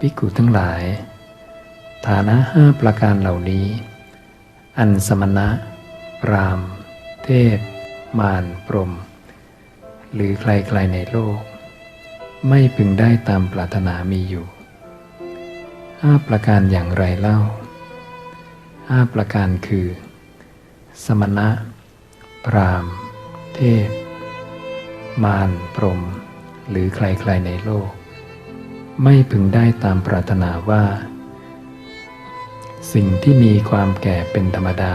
ภิกขุทั้งหลาย ฐานะห้าประการเหล่านี้ อันสมณะ พราม เทพ มาร พรม หรือใครๆในโลก ไม่พึงได้ตามปรารถนามีอยู่ห้าประการอย่างไรเล่าห้าประการคือ สมณะ พราม เทพ มาร พรม หรือใครๆในโลก ไม่พึงได้ตามปรารถนาว่า สิ่งที่มีความแก่เป็นธรรมดา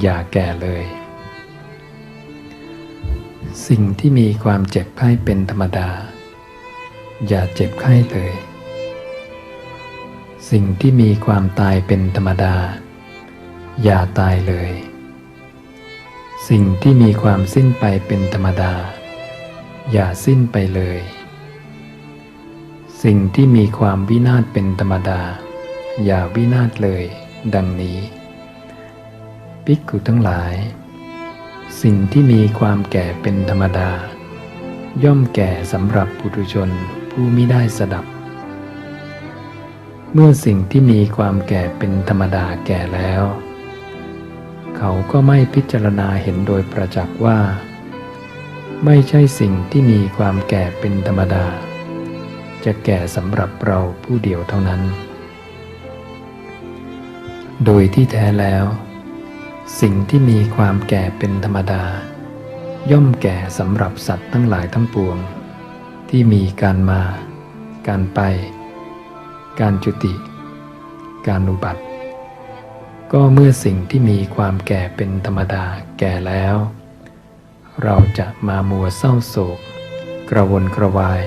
อย่าแก่เลย สิ่งที่มีความเจ็บไข้เป็นธรรมดา อย่าเจ็บไข้เลย สิ่งที่มีความตายเป็นธรรมดา อย่าตายเลย สิ่งที่มีความสิ้นไปเป็นธรรมดา อย่าสิ้นไปเลย สิ่งที่มีความวินาศเป็นธรรมดา อย่าวินาศเลย ดังนี้ภิกขุทั้งหลาย สิ่งที่มีความแก่เป็นธรรมดา ย่อมแก่สำหรับปุถุชนผู้ไมิได้สดับ เมื่อสิ่งที่มีความแก่เป็นธรรมดาแก่แล้ว เขาก็ไม่พิจารณาเห็นโดยประจักษ์ว่า ไม่ใช่สิ่งที่มีความแก่เป็นธรรมดา จะแก่สำหรับเราผู้เดียวเท่านั้น โดยที่แท้แล้ว สิ่งที่มีความแก่เป็นธรรมดา ย่อมแก่สำหรับสัตว์ทั้งหลายทั้งปวง ที่มีการมา การไป การจุติ การอุบัติ ก็เมื่อสิ่งที่มีความแก่เป็นธรรมดาแก่แล้ว เราจะมามัวเศร้าโศก กระวนกระวาย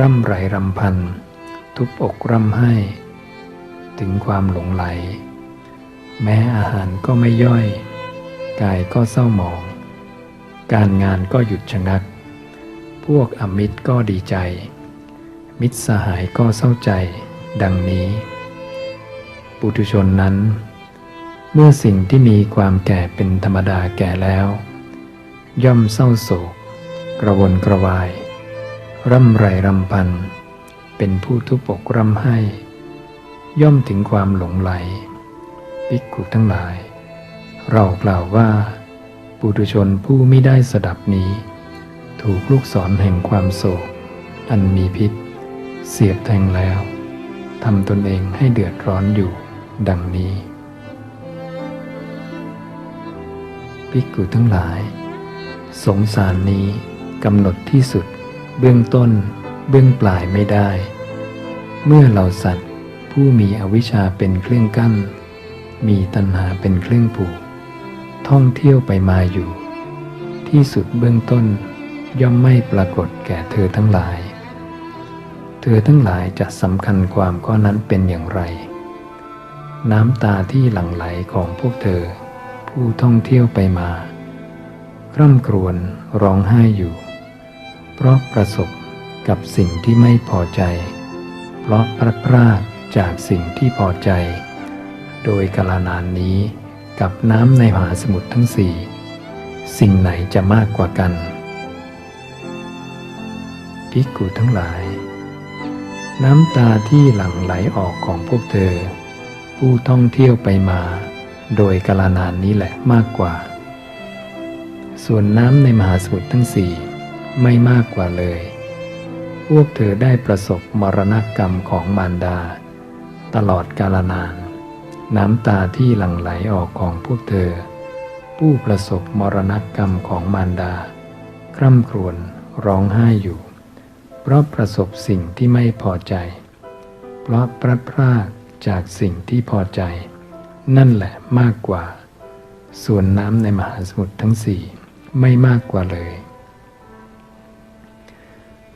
ร่ำไรรำพัน ทุบอกร่ำไห้ ถึงความหลงไหล แม้อาหารก็ไม่ย่อย กายก็เศร้าหมอง การงานก็หยุดชะงัก พวกอมิตรก็ดีใจ มิตรสหายก็เศร้าใจ ดังนี้ ปุถุชนนั้น เมื่อสิ่งที่มีความแก่เป็นธรรมดาแก่แล้ว ย่อมเศร้าโศก กระวนกระวาย ร่ำไรรำพัน เป็นผู้ทุบอกร่ำไห้ ย่อมถึงความหลงไหลภิกขุทั้งหลาย เรากล่าวว่าปุถุชนผู้ไม่ได้สดับนี้ ถูกลูกศรแห่งความโศก อันมีพิษ เสียบแทงแล้วทำตนเองให้เดือดร้อนอยู่ ดังนี้ภิกขุทั้งหลาย สงสารนี้กำหนดที่สุด เบื้องต้น เบื้องปลายไม่ได้ เมื่อเราสัตว์ ผู้มีอวิชชาเป็นเครื่องกั้น มีตัณหาเป็นเครื่องผูก ท่องเที่ยวไปมาอยู่ ที่สุดเบื้องต้นย่อมไม่ปรากฏแก่เธอทั้งหลาย เธอทั้งหลายจะสำคัญความข้อนั้นเป็นอย่างไร น้ำตาที่หลั่งไหลของพวกเธอ ผู้ท่องเที่ยวไปมา คร่ำครวญร้องไห้อยู่ เพราะประสบกับสิ่งที่ไม่พอใจ เพราะพลัดพรากจากสิ่งที่พอใจ โดยกาลนานนี้กับน้ำในมหาสมุทรทั้งสี่สิ่งไหนจะมากกว่ากันภิกขุทั้งหลาย น้ำตาที่หลั่งไหลออกของพวกเธอ ผู้ท่องเที่ยวไปมา โดยกาลนานนี้แหละมากกว่า ส่วนน้ำในมหาสมุทรทั้งสี่ ไม่มากกว่าเลย พวกเธอได้ประสบมรณกรรมของมารดา ตลอดกาลนาน น้ำตาที่หลั่งไหลออกของพวกเธอ ผู้ประสบมรณกรรมของมารดา คร่ำครวญร้องไห้อยู่ เพราะประสบสิ่งที่ไม่พอใจ เพราะพลัดพรากจากสิ่งที่พอใจ นั่นแหละมากกว่า ส่วนน้ำในมหาสมุทรทั้งสี่ไม่มากกว่าเลย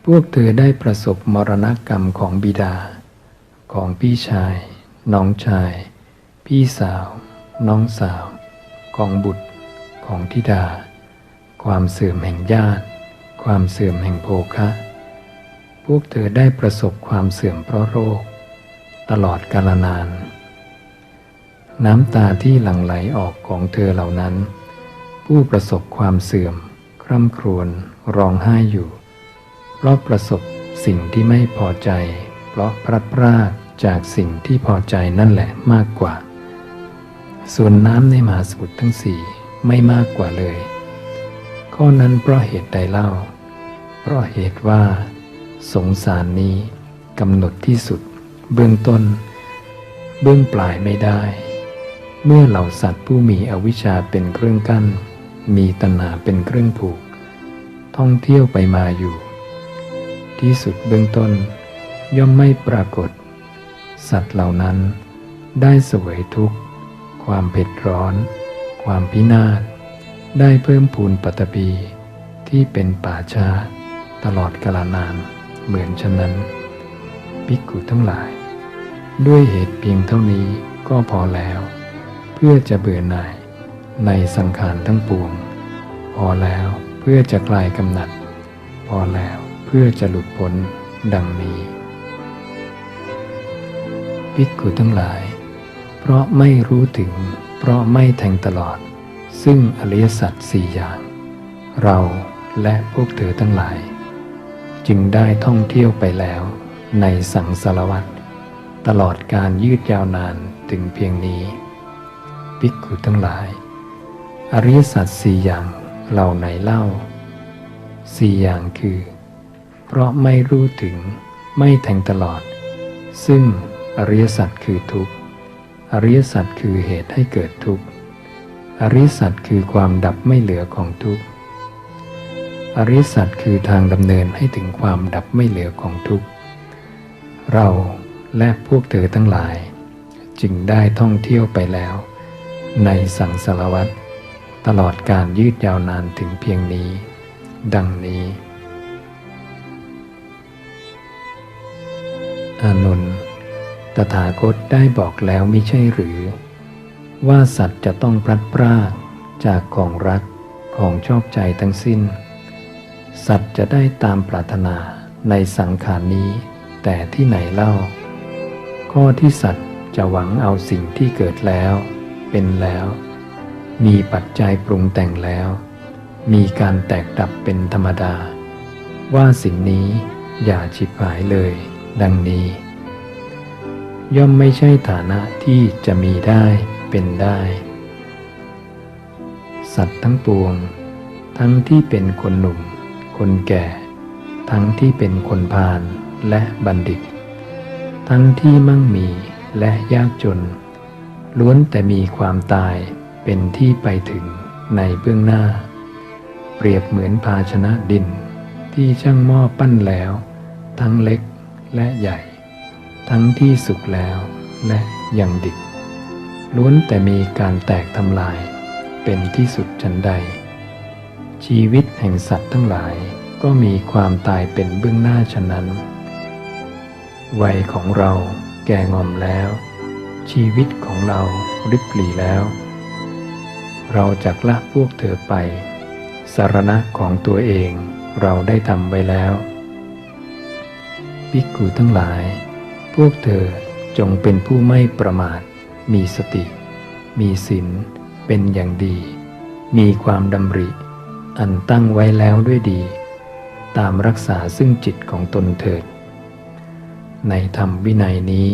พวกเธอได้ประสบมรณกรรมของบิดา ของพี่ชาย น้องชาย พี่สาว น้องสาว ของบุตร ของธิดา ความเสื่อมแห่งญาติ ความเสื่อมแห่งโภคะ พวกเธอได้ประสบความเสื่อมเพราะโรค ตลอดกาลนาน น้ำตาที่หลั่งไหลออกของเธอเหล่านั้น ผู้ประสบความเสื่อม คร่ำครวญร้องไห้อยู่ เพราะประสบสิ่งที่ไม่พอใจ เพราะพลัดพรากจากสิ่งที่พอใจนั่นแหละมากกว่า ส่วนน้ำในมหาสมุทรทั้งสี่ไม่มากกว่าเลย ข้อนั้นเพราะเหตุใดเล่า เพราะเหตุว่า สงสารนี้กำหนดที่สุด เบื้องต้น เบื้องปลายไม่ได้ เมื่อเหล่าสัตว์ผู้มีอวิชชาเป็นเครื่องกั้น มีตัณหาเป็นเครื่องผูก ท่องเที่ยวไปมาอยู่ ที่สุดเบื้องต้น ย่อมไม่ปรากฏ สัตว์เหล่านั้น ได้สวยทุกข์ ความเผ็ดร้อน ความพินาศ ได้เพิ่มพูนปัตตภีที่เป็นป่าช้าตลอดกาลนานเหมือนฉะนั้นภิกขุทั้งหลาย ด้วยเหตุเพียงเท่านี้ก็พอแล้ว เพื่อจะเบื่อหน่ายในสังขารทั้งปวง พอแล้วเพื่อจะคลายกำหนัด พอแล้ว พื่อจะหลุดพ้นดังนี้ภิกุทั้งหลาย เพราะไม่รู้ถึง เพราะไม่แทงตลอด ซึ่งอริยสัจสี่อย่าง เราและพวกเธอทั้งหลาย จึงได้ท่องเที่ยวไปแล้วในสังสารวัตรตลอดการยืดยาวนานถึงเพียงนี้ภิกขุทั้งหลาย อริยสัจสี่อย่างเหล่าไหนเล่าสี่อย่างคือ เพราะไม่รู้ถึงไม่แทงตลอด ซึ่งอริยสัจคือทุกข์ อริยสัจคือเหตุให้เกิดทุกข์ อริยสัจคือความดับไม่เหลือของทุกข์ อริยสัจคือทางดำเนินให้ถึงความดับไม่เหลือของทุกข์ เราและพวกเธอทั้งหลาย จึงได้ท่องเที่ยวไปแล้ว ในสังสารวัตรตลอดการยืดยาวนานถึงเพียงนี้ ดังนี้ อานนท์ตถาคตได้บอกแล้วไม่ใช่หรือ ว่าสัตว์จะต้องพลัดพรากจากของรักของชอบใจทั้งสิ้น สัตว์จะได้ตามปรารถนาในสังขารนี้ แต่ที่ไหนเล่า ข้อที่สัตว์จะหวังเอาสิ่งที่เกิดแล้ว เป็นแล้ว มีปัจจัยปรุงแต่งแล้ว มีการแตกดับเป็นธรรมดา ว่าสิ่งนี้อย่าฉิบหายเลย ดังนี้ ย่อมไม่ใช่ฐานะที่จะมีได้เป็นได้ สัตว์ทั้งปวง ทั้งที่เป็นคนหนุ่ม คนแก่ ทั้งที่เป็นคนพาลและบัณฑิต ทั้งที่มั่งมีและยากจน ล้วนแต่มีความตายเป็นที่ไปถึงในเบื้องหน้า เปรียบเหมือนภาชนะดินที่ช่างหม้อปั้นแล้ว ทั้งเล็ก และใหญ่ ทั้งที่สุกแล้วและยังดิบล้วนแต่มีการแตกทำลาย เป็นที่สุดชันใด ชีวิตแห่งสัตว์ทั้งหลายก็มีความตายเป็นเบื้องหน้าฉะนั้น วัยของเราแก่งอมแล้ว ชีวิตของเราริบหรี่แล้ว เราจักละพวกเธอไปสารณะของตัวเองเราได้ทำไว้แล้ว ภิกขุทั้งหลาย พวกเธอจงเป็นผู้ไม่ประมาท มีสติ มีศีลเป็นอย่างดี มีความดำริ อันตั้งไว้แล้วด้วยดี ตามรักษาซึ่งจิตของตนเถิด ในธรรมวินัยนี้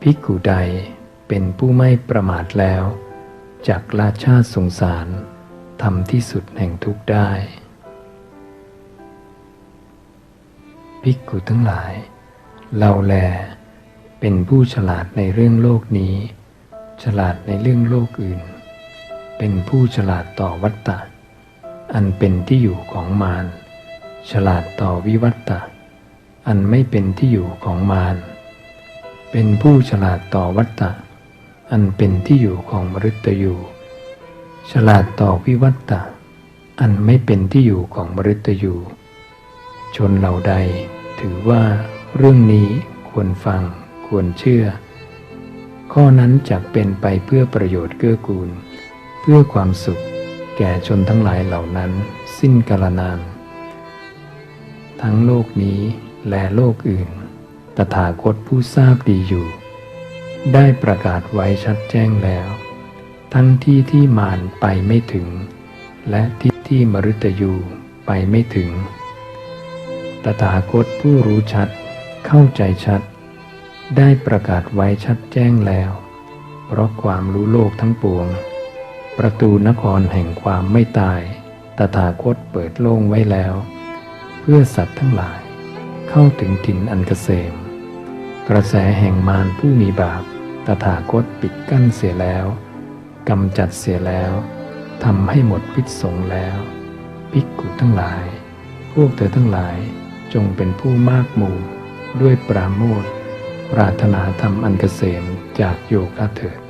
ภิกขุใดเป็นผู้ไม่ประมาทแล้วจากลาชาติสงสารทำที่สุดแห่งทุกข์ได้ ภิกขุทั้งหลาย เราแล เป็นผู้ฉลาดในเรื่องโลกนี้ ฉลาดในเรื่องโลกอื่น เป็นผู้ฉลาดต่อวัตตะ อันเป็นที่อยู่ของมาร ฉลาดต่อวิวัตตะ อันไม่เป็นที่อยู่ของมาร เป็นผู้ฉลาดต่อวัตตะ อันเป็นที่อยู่ของมฤตยูฉลาดต่อวิวัตตะ อันไม่เป็นที่อยู่ของมฤตยูชนเหล่าใด ถือว่าเรื่องนี้ควรฟัง ควรเชื่อ ข้อนั้นจะเป็นไปเพื่อประโยชน์เกื้อกูล เพื่อความสุข แก่ชนทั้งหลายเหล่านั้น สิ้นกาลนาน ทั้งโลกนี้และโลกอื่น ตถาคตผู้ทราบดีอยู่ ได้ประกาศไว้ชัดแจ้งแล้ว ทั้งที่ที่มารไปไม่ถึง และที่ที่มฤตยูไปไม่ถึง ตถาคตผู้รู้ชัด เข้าใจชัด ได้ประกาศไว้ชัดแจ้งแล้ว เพราะความรู้โลกทั้งปวง ประตูนครแห่งความไม่ตาย ตถาคตเปิดโล่งไว้แล้ว เพื่อสัตว์ทั้งหลาย เข้าถึงถิ่นอันเกษม กระแสแห่งมารผู้มีบาป ตถาคตปิดกั้นเสียแล้วกำจัดเสียแล้วทำให้หมดพิษสงแล้วภิกขุทั้งหลาย พวกเธอทั้งหลาย จงเป็นผู้มากหมู่ ด้วยปราโมทปรารถนาธรรมอันเกษมจากโยคะเถิด